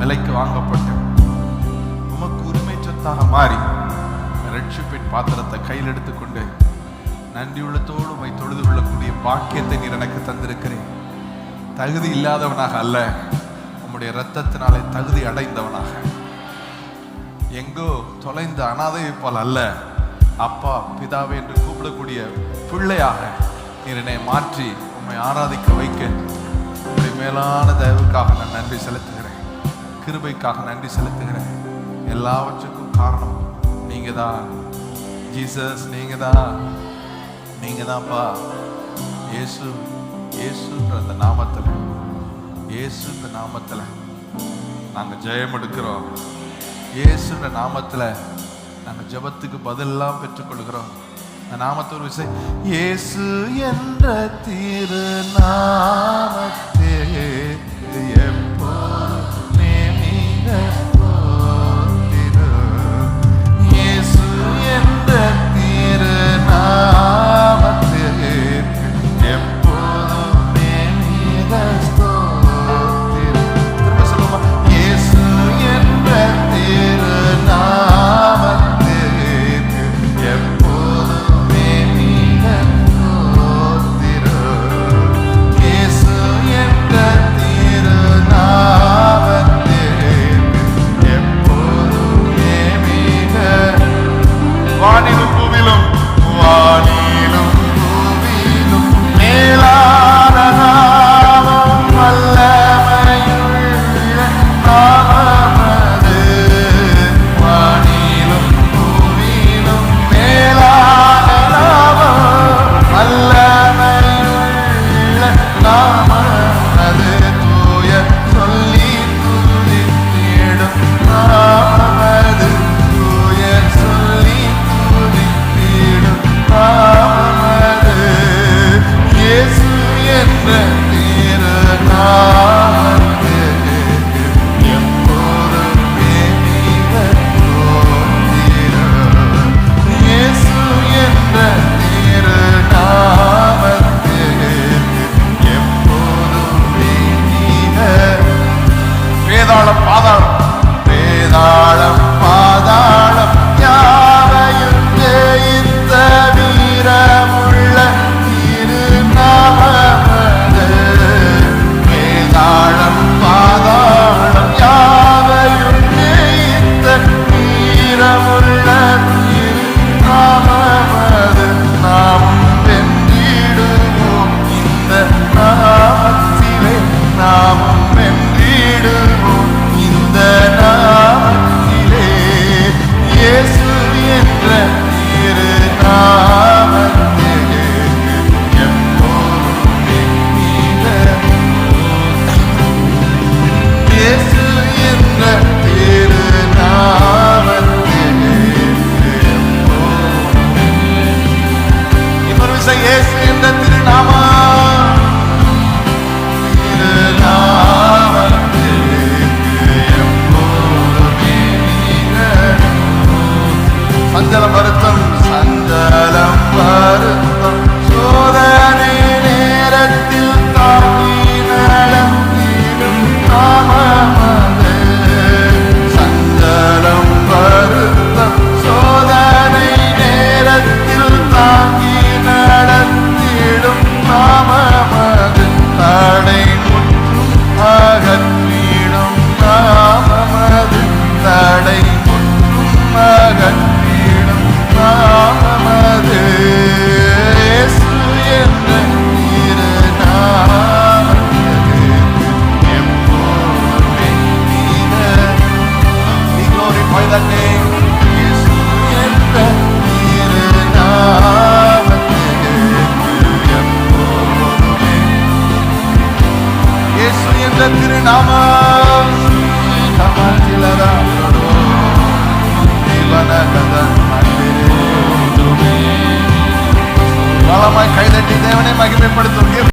விலைக்கு வாங்கப்பட்டேன் உமக்கு உரிமை சொத்தாக மாறி ரட்சிப்பின் பாத்திரத்தை கையில் எடுத்துக்கொண்டு நன்றியுள்ளத்தோடு உமை தொழுது கொள்ளக்கூடிய பாக்கியத்தை நீர் எனக்கு தந்திருக்கிறேன் தகுதி இல்லாதவனாக அல்ல உம்முடைய இரத்தத்தினாலே தகுதி அடைந்தவனாக. எங்கோ தொலைந்த அனாதை போல் அல்ல அப்பா பிதாவே என்று கூப்பிடக்கூடிய பிள்ளையாக நீர் என்னை மாற்றி உம்மை ஆராதிக்க வைக்க. உம்முடைய மேலான தயவுக்காக நான் நன்றி செலுத்துகிறேன். கிருபைக்காக நன்றி செலுத்துகிறேன். எல்லாவற்றுக்கும் காரணம் நீங்க தான் ஜீசஸ் நீங்க தான் நீங்க தான்ப்பா இயேசு இயேசுன்ற அந்த நாமத்தில் இயேசுன்ற நாமத்தில் நாங்கள் ஜெயம் எடுக்கிறோம். இயேசுன்ற நாமத்தில் நாங்கள் ஜெபத்துக்கு பதிலெல்லாம் பெற்றுக்கொள்கிறோம். அந்த நாமத்தை ஒரு விஷயம் இயேசு என்ற திரு நாமத்தே